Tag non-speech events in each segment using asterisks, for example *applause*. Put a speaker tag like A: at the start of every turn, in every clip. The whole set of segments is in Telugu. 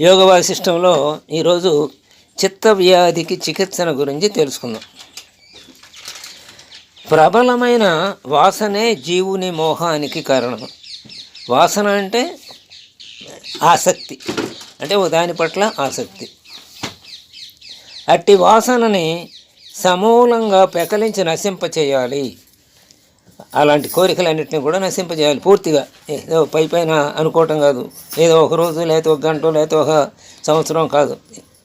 A: యోగ వాసిష్టంలో ఈరోజు చిత్త వ్యాధికి చికిత్సను గురించి తెలుసుకుందాం. ప్రబలమైన వాసనే జీవుని మోహానికి కారణం వాసన అంటే ఆసక్తి. అంటే ఓ దాని పట్ల ఆసక్తి. అట్టి వాసనని సమూలంగా పెకలించి నశింపచేయాలి. అలాంటి కోరికలన్నింటినీ కూడా నశింపజేయాలి. పూర్తిగా ఏదో పై పైన అనుకోవటం కాదు. ఏదో ఒక రోజు లేకపోతే ఒక గంట లేకపోతే ఒక సంవత్సరం కాదు.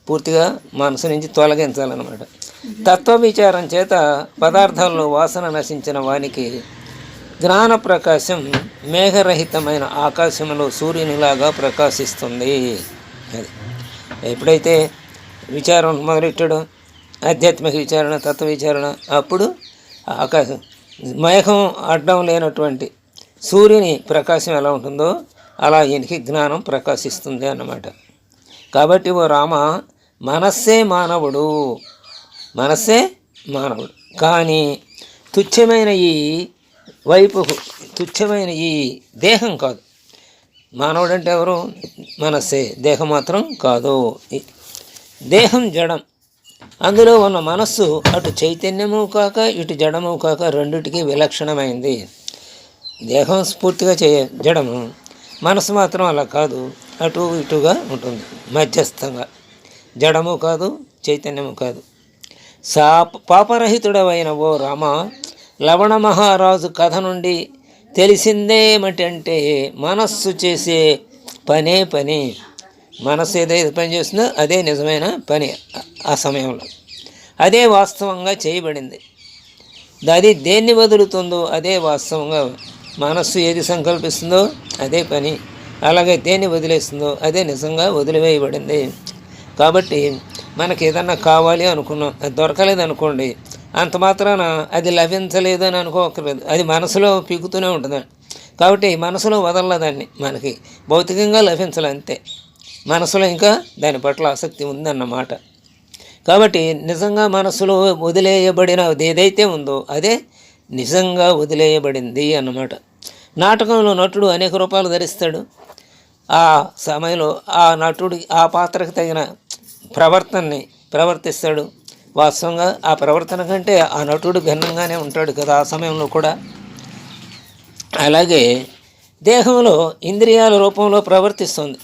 A: పూర్తిగా మనసు నుంచి తొలగించాలన్నమాట. తత్వ విచారం చేత పదార్థాల్లో వాసన నశించిన వానికి జ్ఞాన ప్రకాశం మేఘరహితమైన ఆకాశంలో సూర్యునిలాగా ప్రకాశిస్తుంది. అది. ఎప్పుడైతే విచారం మొదలెట్టాడో ఆధ్యాత్మిక విచారణ తత్వ విచారణ అప్పుడు ఆకాశం మేఘం అడ్డం లేనటువంటి సూర్యుని ప్రకాశం ఎలా ఉంటుందో అలా ఈయనకి జ్ఞానం ప్రకాశిస్తుంది అన్నమాట. కాబట్టి ఓ రామ మనస్సే మానవుడు మనస్సే మానవుడు. కానీ తుచ్చమైన ఈ వైపు తుచ్చమైన ఈ దేహం కాదు. మానవుడు అంటే ఎవరు? మనస్సే. దేహం మాత్రం కాదు. ఈ దేహం జడం. అందులో ఉన్న మనస్సు అటు చైతన్యము కాక ఇటు జడము కాక రెండిటికి విలక్షణమైంది. దేహం స్ఫూర్తిగా చేయ జడము మనసు మాత్రం అలా కాదు అటు ఇటుగా ఉంటుంది మధ్యస్థంగా. జడము కాదు చైతన్యము కాదు. సా పాపరహితుడవైన ఓ రామ లవణ మహారాజు కథ నుండి తెలిసిందేమిటంటే మనస్సు చేసే పనే పని. మనస్సు ఏదైతే పని చేస్తుందో అదే నిజమైన పని ఆ సమయంలో. అదే వాస్తవంగా చేయబడింది. అది దేన్ని వదులుతుందో అదే వాస్తవంగా మనస్సు ఏది సంకల్పిస్తుందో అదే పని. అలాగే దేన్ని వదిలేస్తుందో అదే నిజంగా వదిలివేయబడింది. కాబట్టి మనకి ఏదన్నా కావాలి అనుకున్నాం అది దొరకలేదు అనుకోండి అంత మాత్రాన అది లభించలేదు అని అనుకోకర్లేదు. అది మనసులో పీకుతూనే ఉంటుంది. కాబట్టి మనసులో వదలదాన్ని మనకి. భౌతికంగా లభించాలి అంతే. మనసులో ఇంకా దాని పట్ల ఆసక్తి ఉందన్నమాట. కాబట్టి నిజంగా మనసులో వదిలేయబడిన ఏదైతే ఉందో అదే నిజంగా వదిలేయబడింది అన్నమాట. నాటకంలో నటుడు అనేక రూపాలు ధరిస్తాడు. ఆ సమయంలో ఆ నటుడి ఆ పాత్రకు తగిన ప్రవర్తనని ప్రవర్తిస్తాడు. వాస్తవంగా ఆ ప్రవర్తన కంటే ఆ నటుడు భిన్నంగానే ఉంటాడు కదా ఆ సమయంలో కూడా. అలాగే దేహంలో ఇంద్రియాల రూపంలో ప్రవర్తిస్తుంది.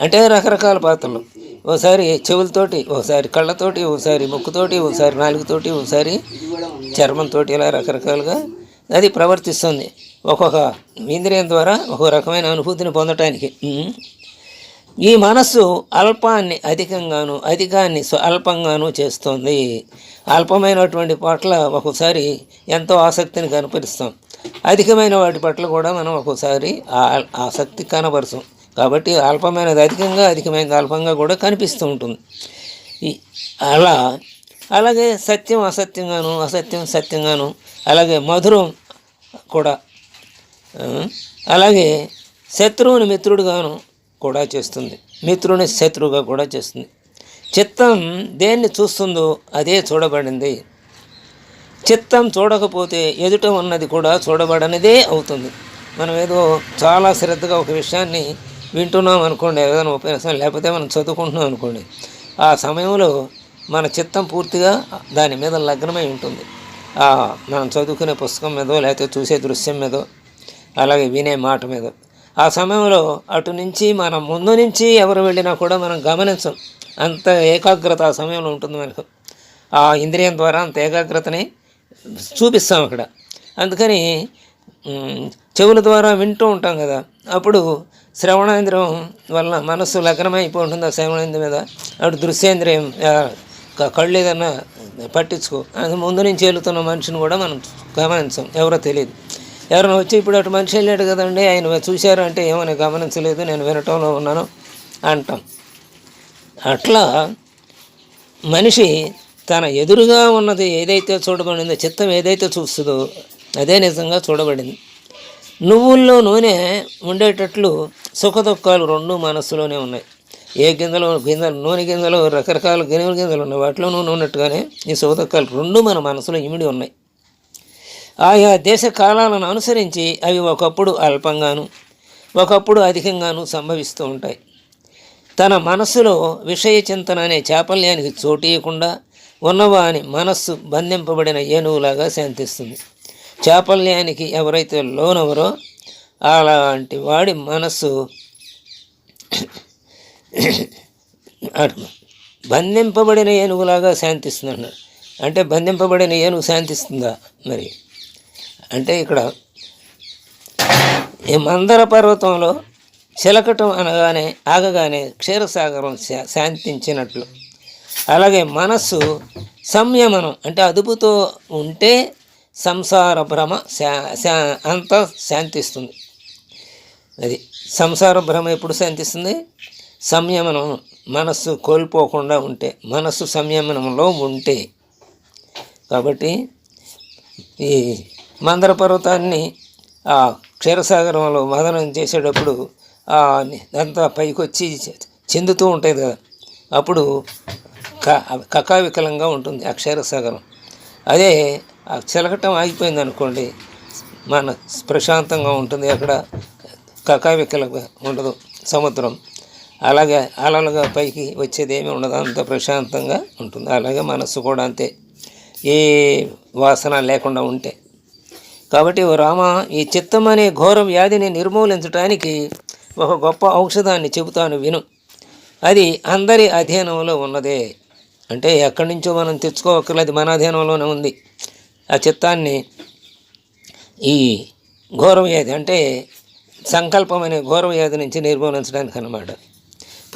A: అంటే రకరకాల పాత్రలు. ఓసారి చెవులతోటి ఒకసారి కళ్ళతోటి ఒకసారి ముక్కుతోటి ఒకసారి నాలుగుతోటి ఒకసారి చర్మంతో ఇలా రకరకాలుగా అది ప్రవర్తిస్తుంది. ఒక్కొక్క ఇంద్రియం ద్వారా ఒక రకమైన అనుభూతిని పొందటానికి. ఈ మనస్సు అల్పాన్ని అధికంగాను అధికాన్ని స్వ- అల్పంగాను చేస్తుంది. అల్పమైనటువంటి పట్ల ఒక్కోసారి ఎంతో ఆసక్తిని కనపరుస్తాం. అధికమైన వాటి పట్ల కూడా మనం ఒక్కోసారి ఆసక్తి కనపరుస్తాం కాబట్టి అల్పమైనది అధికంగా అధికమైనది అల్పంగా కూడా కనిపిస్తూ ఉంటుంది. అలా అలాగే సత్యం అసత్యంగాను అసత్యం సత్యంగాను అలాగే మధురం కూడా అలాగే శత్రువుని మిత్రుడుగాను కూడా చేస్తుంది. మిత్రుని శత్రువుగా కూడా చేస్తుంది. చిత్తం దేన్ని చూస్తుందో అదే చూడబడింది. చిత్తం చూడకపోతే ఎదుట ఉన్నది కూడా చూడబడనిదే అవుతుంది. మనం ఏదో చాలా శ్రద్ధగా ఒక విషయాన్ని వింటున్నాం అనుకోండి ఏదైనా ఉపన్యాసం లేకపోతే మనం చదువుకుంటున్నాం అనుకోండి. ఆ సమయంలో మన చిత్తం పూర్తిగా దాని మీద లగ్నమై ఉంటుంది. మనం చదువుకునే పుస్తకం మీదో లేకపోతే చూసే దృశ్యం మీదో అలాగే వినే మాట మీద. ఆ సమయంలో అటు నుంచి మనం ముందు నుంచి ఎవరు వెళ్ళినా కూడా మనం గమనించం. అంత ఏకాగ్రత ఆ సమయంలో ఉంటుంది మనకు. ఆ ఇంద్రియం ద్వారా అంత ఏకాగ్రతని చూపిస్తాం అక్కడ. అందుకని చెవుల ద్వారా వింటూ ఉంటాం కదా. అప్పుడు శ్రవణేంద్రం వలన మనస్సు లగ్నమైపోయి ఉంటుంది ఆ శ్రవణేంద్రియం మీద? అటు దృశ్యేంద్రియం కళ్ళు ఏదన్నా పట్టించుకో. అది ముందు నుంచి వెళుతున్న మనిషిని కూడా మనం గమనించం. ఎవరో తెలియదు. ఎవరైనా వచ్చి ఇప్పుడు అటు మనిషి వెళ్ళాడు కదండి ఆయన చూశారు అంటే ఏమైనా గమనించలేదు నేను వినటంలో ఉన్నాను అంటాం. అట్లా మనిషి తన ఎదురుగా ఉన్నది ఏదైతే చూడబడిందో చిత్తం ఏదైతే చూస్తుందో అదే నిజంగా చూడబడింది. నువ్వుల్లో నూనె ఉండేటట్లు సుఖదుఖాలు రెండు మనస్సులోనే ఉన్నాయి. ఏ గింజలో గింజలు నూనె గింజలు రకరకాల గినుగుల గింజలు ఉన్నాయి. వాటిలో నూనె ఉన్నట్టుగానే ఈ సుఖదుఖాలు రెండు మన మనసులో ఇమిడి ఉన్నాయి. ఆయా దేశ కాలాలను అనుసరించి అవి ఒకప్పుడు అల్పంగాను ఒకప్పుడు అధికంగాను సంభవిస్తూ ఉంటాయి. తన మనస్సులో విషయ చింతన అనే చాపల్యానికి చోటీయకుండా ఉన్నవాని మనస్సు బంధింపబడిన ఏనుగులాగా శాంతిస్తుంది. చాపల్యానికి ఎవరైతే లోనవరో అలాంటి వాడి మనస్సు అటు బంధింపబడిన ఏనుగులాగా శాంతిస్తుంది అన్నాడు అంటే బంధింపబడిన ఏనుగు శాంతిస్తుందా మరి? అంటే ఇక్కడ ఈ మందర పర్వతంలో చిలకటం అనగానే ఆగగానే క్షీరసాగరం శా- శాంతించినట్లు. అలాగే మనస్సు సంయమనం అంటే అదుపుతో ఉంటే సంసార భ్రమ శా శా అంతా శాంతిస్తుంది. అది సంసార భ్రమ ఎప్పుడు శాంతిస్తుంది? సంయమనం మనస్సు కోల్పోకుండా ఉంటే మనస్సు సంయమనంలో ఉంటే. కాబట్టి ఈ మందర పర్వతాన్ని ఆ క్షీరసాగరంలో మదనం చేసేటప్పుడు అంతా పైకొచ్చి చెందుతూ ఉంటాయి కదా అప్పుడు క కకావికలంగా ఉంటుంది ఆ క్షీరసాగరం. అదే ఆ చిలకటం ఆగిపోయింది అనుకోండి మన ప్రశాంతంగా ఉంటుంది. అక్కడ కకావికల ఉండదు సముద్రం. అలాగే అలలుగా పైకి వచ్చేది ఏమి ఉండదు అంత ప్రశాంతంగా ఉంటుంది. అలాగే మనస్సు కూడా అంతే. ఏ వాసన లేకుండా ఉంటే. కాబట్టి రామ ఈ చిత్తం అనే ఘోర వ్యాధిని నిర్మూలించడానికి ఒక గొప్ప ఔషధాన్ని చెబుతాను విను. అది అందరి అధీనంలో ఉన్నదే. అంటే ఎక్కడి నుంచో మనం తెచ్చుకోవక్కర్లేదు మన అధీనంలోనే ఉంది. ఆ చిత్తాన్ని ఈ ఘోర వ్యాధి అంటే సంకల్పం అనే ఘోర వ్యాధి నుంచి నిర్మూలించడానికి అన్నమాట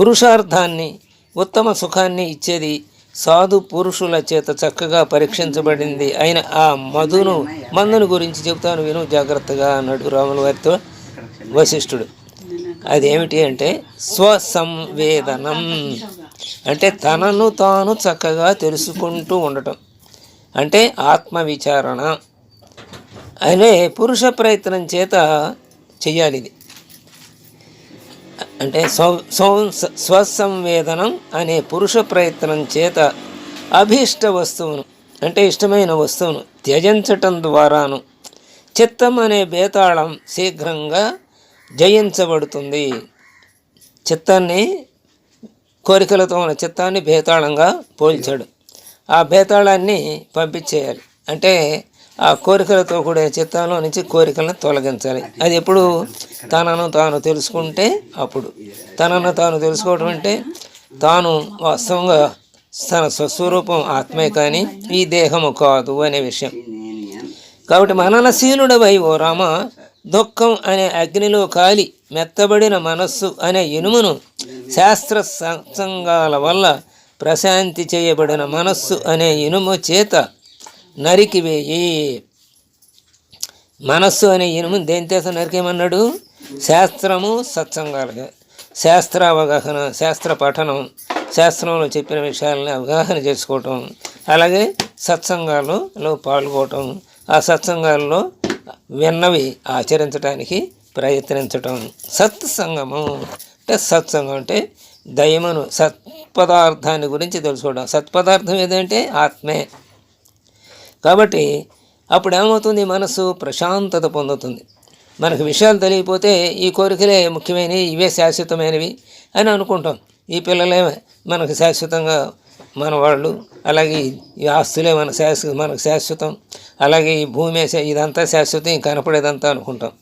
A: పురుషార్థాన్ని ఉత్తమ సుఖాన్ని ఇచ్చేది సాధు పురుషుల చేత చక్కగా పరీక్షించబడింది అయిన ఆ మధును మందును గురించి చెబుతాను విను జాగ్రత్తగా అన్నాడు రాముల వారితో వశిష్ఠుడు. అదేమిటి అంటే స్వసంవేదనం. అంటే తనను తాను చక్కగా తెలుసుకుంటూ ఉండటం. అంటే ఆత్మవిచారణ అనే పురుష ప్రయత్నం చేత చేయాలి ఇది అంటే స్వ- స్వసంవేదనం అనే పురుష ప్రయత్నం చేత అభీష్ట వస్తువును అంటే ఇష్టమైన వస్తువును త్యజించటం ద్వారాను చిత్తం అనే బేతాళం శీఘ్రంగా జయించబడుతుంది. చిత్తాన్ని కోరికలతో ఉన్న చిత్తాన్ని బేతాళంగా పోల్చాడు. ఆ బేతాళాన్ని పంపించేయాలి. అంటే ఆ కోరికలతో కూడే చిత్తంలో నుంచి కోరికలను తొలగించాలి. అది ఎప్పుడు తనను తాను తెలుసుకుంటే అప్పుడు. తనను తాను తెలుసుకోవడం అంటే తాను వాస్తవంగా తన స్వస్వరూపం ఆత్మే కానీ ఈ దేహము కాదు అనే విషయం. కాబట్టి మననశీలుడవై ఓ రామ దుఃఖం అనే అగ్నిలో కాలి మెత్తబడిన మనస్సు అనే ఇనుమును శాస్త్ర సత్సంగాల వల్ల ప్రశాంతి చేయబడిన మనస్సు అనే ఇనుము చేత నరికివేయి మనస్సు అనే ఇనుము దేని చేత నరికేమన్నాడు శాస్త్రము సత్సంగాలుగా శాస్త్ర అవగాహన శాస్త్ర పఠనం శాస్త్రంలో చెప్పిన విషయాలని అవగాహన చేసుకోవటం అలాగే సత్సంగాలలో పాల్గొవటం ఆ సత్సంగాల్లో విన్నవి ఆచరించడానికి ప్రయత్నించటం. సత్సంగము అంటే సత్సంగం అంటే దయమును సత్పదార్థాన్ని గురించి తెలుసుకోవడం. సత్పదార్థం ఏదంటే ఆత్మే. కాబట్టి అప్పుడు ఏమవుతుంది మనసు ప్రశాంతత పొందుతుంది. మనకు విషయాలు తెలియకపోతే ఈ కోరికలే ముఖ్యమైనవి ఇవే శాశ్వతమైనవి అని అనుకుంటాం. ఈ పిల్లలే మనకు శాశ్వతంగా మన వాళ్ళు అలాగే ఈ ఆస్తులే మన శాశ్వత మనకు శాశ్వతం. అలాగే ఈ భూమి ఇదంతా శాశ్వతం కనపడేదంతా అనుకుంటాం.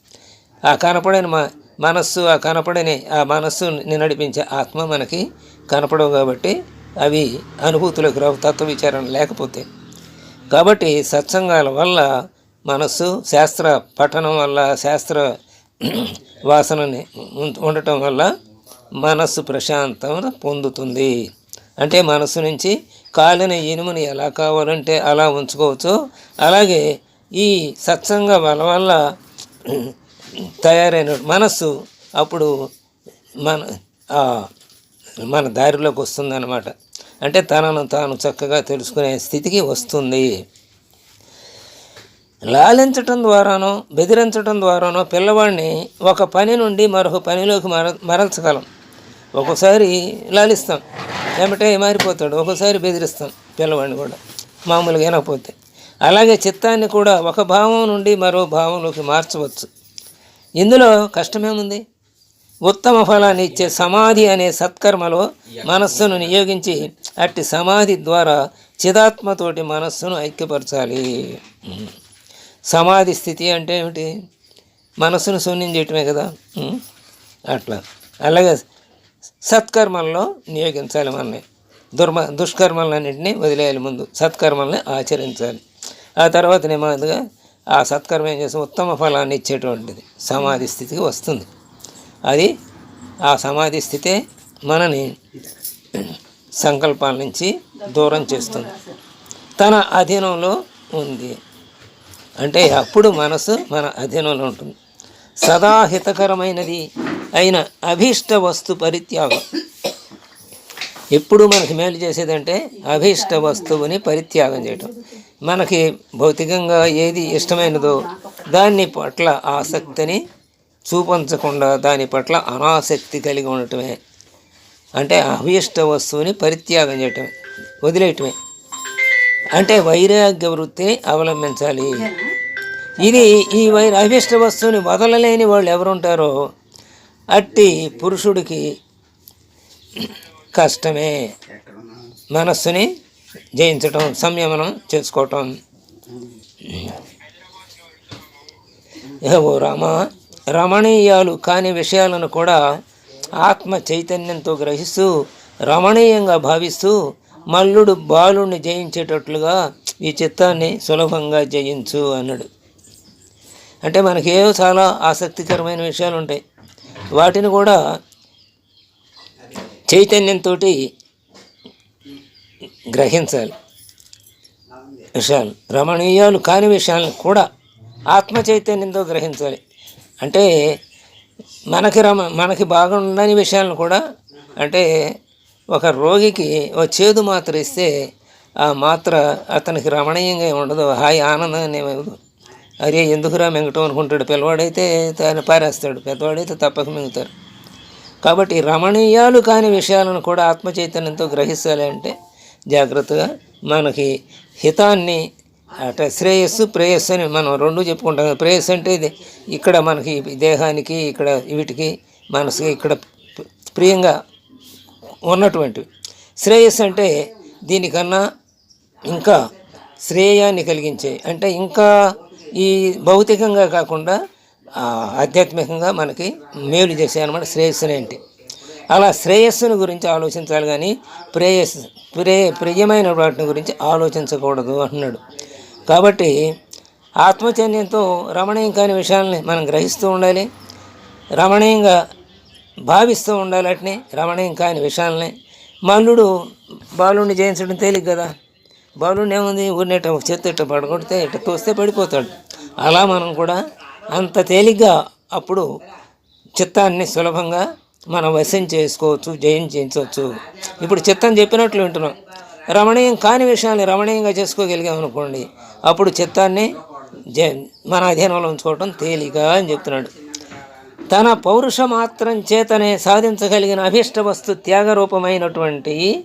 A: ఆ కనపడని మా మనస్సు ఆ కనపడని ఆ మనస్సుని నడిపించే ఆత్మ మనకి కనపడవు కాబట్టి అవి అనుభూతులకు రావు తత్వ విచారణ లేకపోతే. కాబట్టి సత్సంగాల వల్ల మనస్సు శాస్త్ర పఠనం వల్ల శాస్త్ర *clears throat* వాసనని ఉం- ఉండటం వల్ల మనస్సు ప్రశాంతత పొందుతుంది. అంటే మనస్సు నుంచి కాలిన ఇనుముని ఎలా కావాలంటే అలా ఉంచుకోవచ్చు. అలాగే ఈ సత్సంగ బల వల్ల తయారైన మనస్సు అప్పుడు మన మన దారిలోకి వస్తుందన్నమాట. అంటే తనను తాను చక్కగా తెలుసుకునే స్థితికి వస్తుంది. లాలించటం ద్వారానో బెదిరించటం ద్వారానో పిల్లవాడిని ఒక పని నుండి మరొక పనిలోకి మర మరల్చగలం. ఒక్కోసారి లాలిస్తాం. ఏమిటే మారిపోతాడు. ఒక్కోసారి బెదిరిస్తాం పిల్లవాడిని కూడా. మామూలుగా వినకపోతే. అలాగే చిత్తాన్ని కూడా ఒక భావం నుండి మరో భావంలోకి మార్చవచ్చు. ఇందులో కష్టమేముంది? ఉత్తమ ఫలాన్ని ఇచ్చే సమాధి అనే సత్కర్మలో మనస్సును నియోగించి అట్టి సమాధి ద్వారా చిదాత్మతోటి మనస్సును ఐక్యపరచాలి. సమాధి స్థితి అంటే ఏమిటి? మనస్సును శూన్యం చేయటమే కదా? అట్లా. అలాగే సత్కర్మల్లో నియోగించాలి మనల్ని. దుర్మ దుష్కర్మలన్నింటినీ వదిలేయాలి ముందు. సత్కర్మల్ని ఆచరించాలి. ఆ తర్వాత నెమ్మదిగా ఆ సత్కర్మ ఏం చేస్తే ఉత్తమ ఫలాన్ని ఇచ్చేటువంటిది. సమాధి స్థితికి వస్తుంది. అది ఆ సమాధి స్థితే మనని సంకల్పాల నుంచి దూరం చేస్తుంది. తన అధీనంలో ఉంది. అంటే అప్పుడు మనసు మన అధీనంలో ఉంటుంది. సదా హితకరమైనది అయిన అభీష్ట వస్తు పరిత్యాగం. ఎప్పుడు మనకి మేలు చేసేదంటే అభీష్ట వస్తువుని పరిత్యాగం చేయటం. మనకి భౌతికంగా ఏది ఇష్టమైనదో దాన్ని పట్ల ఆసక్తిని చూపించకుండా దాని పట్ల అనాసక్తి కలిగి ఉండటమే. అంటే అభీష్ట వస్తువుని పరిత్యాగం చేయటమే వదిలేయటమే. అంటే వైరాగ్య వృత్తిని అవలంబించాలి. ఇది ఈ వైర అభిష్ట వస్తువుని వదలలేని వాళ్ళు ఎవరుంటారో అట్టి పురుషుడికి కష్టమే. మనస్సుని జయించటం సంయమనం చేసుకోవటం. ఓ రామ రమణీయాలు కాని విషయాలను కూడా ఆత్మ చైతన్యంతో గ్రహిస్తూ రమణీయంగా భావిస్తూ మల్లుడు బాలుణ్ణి జయించేటట్లుగా ఈ చిత్తాన్ని సులభంగా జయించు అన్నాడు. అంటే మనకేవో చాలా ఆసక్తికరమైన విషయాలు ఉంటాయి. వాటిని కూడా చైతన్యంతో గ్రహించాలి. విషయాలు. రమణీయాలు కాని విషయాలను కూడా ఆత్మ చైతన్యంతో గ్రహించాలి. అంటే మనకి రమ మనకి బాగుండని విషయాలను కూడా అంటే ఒక రోగికి ఒక చేదు మాత్ర ఇస్తే ఆ మాత్ర అతనికి రమణీయంగా ఉండదు హాయి ఆనందం ఇవ్వదు. అరే ఎందుకురా మింగటం అనుకుంటాడు. పిల్లవాడైతే తను పారేస్తాడు. పెద్దవాడైతే తప్పక మింగుతారు కాబట్టి రమణీయాలు కాని విషయాలను కూడా ఆత్మచైతన్యంతో గ్రహిస్తాలి అంటే జాగ్రత్తగా మనకి హితాన్ని అంటే శ్రేయస్సు ప్రేయస్సు అని మనం రెండు చెప్పుకుంటాం. ప్రేయస్సు అంటే ఇది ఇక్కడ మనకి దేహానికి ఇక్కడ వీటికి మనసుకి ఇక్కడ ప్రియంగా ఉన్నటువంటివి. శ్రేయస్సు అంటే దీనికన్నా ఇంకా శ్రేయాన్ని కలిగించే అంటే ఇంకా ఈ భౌతికంగా కాకుండా ఆధ్యాత్మికంగా మనకి మేలు చేసే అనమాట శ్రేయస్సుని ఏంటి అలా శ్రేయస్సుని గురించి ఆలోచించాలి కానీ ప్రేయస్ ప్రే ప్రియమైన వాటిని గురించి ఆలోచించకూడదు అంటున్నాడు. కాబట్టి ఆత్మచైన్యంతో రమణీయం కాని విషయాల్ని మనం గ్రహిస్తూ ఉండాలి. రమణీయంగా భావిస్తూ ఉండాలి అట్ని రమణీయం కాని విషయాల్ని. మల్లుడు బాలుని జయించడం తేలిక కదా. బాలుని ఏముంది ఊరినేట చేతి ఇట్ట పడగొడితే ఇట్ట తోస్తే పడిపోతాడు. అలా మనం కూడా అంత తేలిగ్గా అప్పుడు చిత్తాన్ని సులభంగా మనం వశం చేసుకోవచ్చు జయం చేయించవచ్చు. ఇప్పుడు చిత్తం చెప్పినట్లు వింటున్నాం. రమణీయం కాని విషయాన్ని రమణీయంగా చేసుకోగలిగాం అనుకోండి అప్పుడు చిత్తాన్ని జ మన అధీనంలో ఉంచుకోవటం తేలిక అని చెప్తున్నాడు. తన పౌరుష మాత్రం చేతనే సాధించగలిగిన అభీష్ట వస్తు త్యాగరూపమైనటువంటి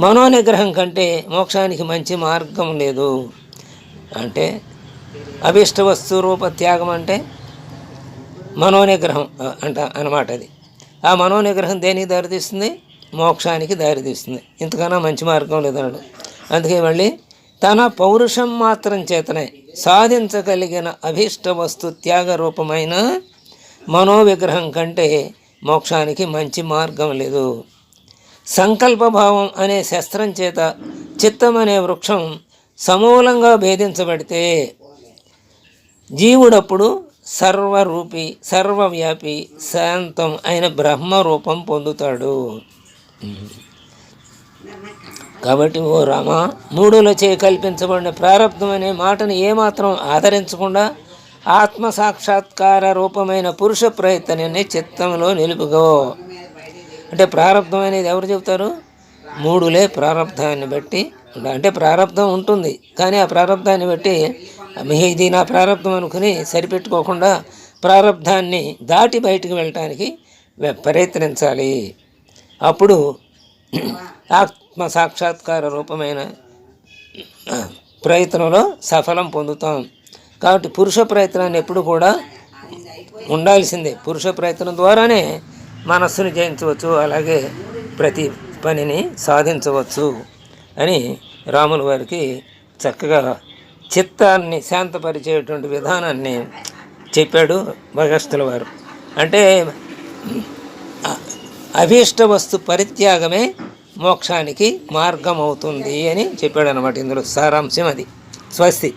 A: మనోనిగ్రహం కంటే మోక్షానికి మంచి మార్గం లేదు. అంటే అభీష్ట వస్తు రూప త్యాగం అంటే మనోనిగ్రహం అంట అన్నమాట అది. ఆ మనోనిగ్రహం దేనికి దారితీస్తుంది? మోక్షానికి దారితీస్తుంది. ఇంతకన్నా మంచి మార్గం లేదన్నాడు. అందుకే మళ్ళీ తన పౌరుషం మాత్రం చేతనే సాధించగలిగిన అభీష్ట వస్తు త్యాగ రూపమైన మనోవిగ్రహం కంటే మోక్షానికి మంచి మార్గం లేదు. సంకల్పభావం అనే శస్త్రం చేత చిత్తం అనే వృక్షం సమూలంగా భేదించబడితే జీవుడప్పుడు సర్వరూపి సర్వవ్యాపి శాంతం అయిన బ్రహ్మ రూపం పొందుతాడు. కాబట్టి ఓ రామ మూడులచే కల్పించబడిన ప్రారంధం అనే మాటను ఏమాత్రం ఆదరించకుండా ఆత్మ సాక్షాత్కార రూపమైన పురుష ప్రయత్నాన్ని చిత్తంలో నిలుపుకో. అంటే ప్రారంధం అనేది ఎవరు చెబుతారు? మూడులే ప్రారంధాన్ని బట్టి అంటే ప్రారంధం ఉంటుంది. కానీ ఆ ప్రారంధాన్ని బట్టి "మీ ఇది నా ప్రారంధం అనుకుని సరిపెట్టుకోకుండా ప్రారంధాన్ని దాటి బయటకు వెళ్ళటానికి ప్రయత్నించాలి. అప్పుడు ఆత్మ సాక్షాత్కార రూపమైన ప్రయత్నంలో సఫలం పొందుతాం. కాబట్టి పురుష ప్రయత్నాన్ని ఎప్పుడు కూడా ఉండాల్సిందే. పురుష ప్రయత్నం ద్వారానే మనస్సును జయించవచ్చు. అలాగే ప్రతి పనిని సాధించవచ్చు. అని రాముల వారికి చక్కగా చిత్తాన్ని శాంతపరిచేటువంటి విధానాన్ని చెప్పాడు భగస్తుల వారు. అంటే అభీష్ట వస్తు పరిత్యాగమే మోక్షానికి మార్గం అవుతుంది అని చెప్పాడు అనమాట ఇందులో సారాంశం అది. స్వస్తి.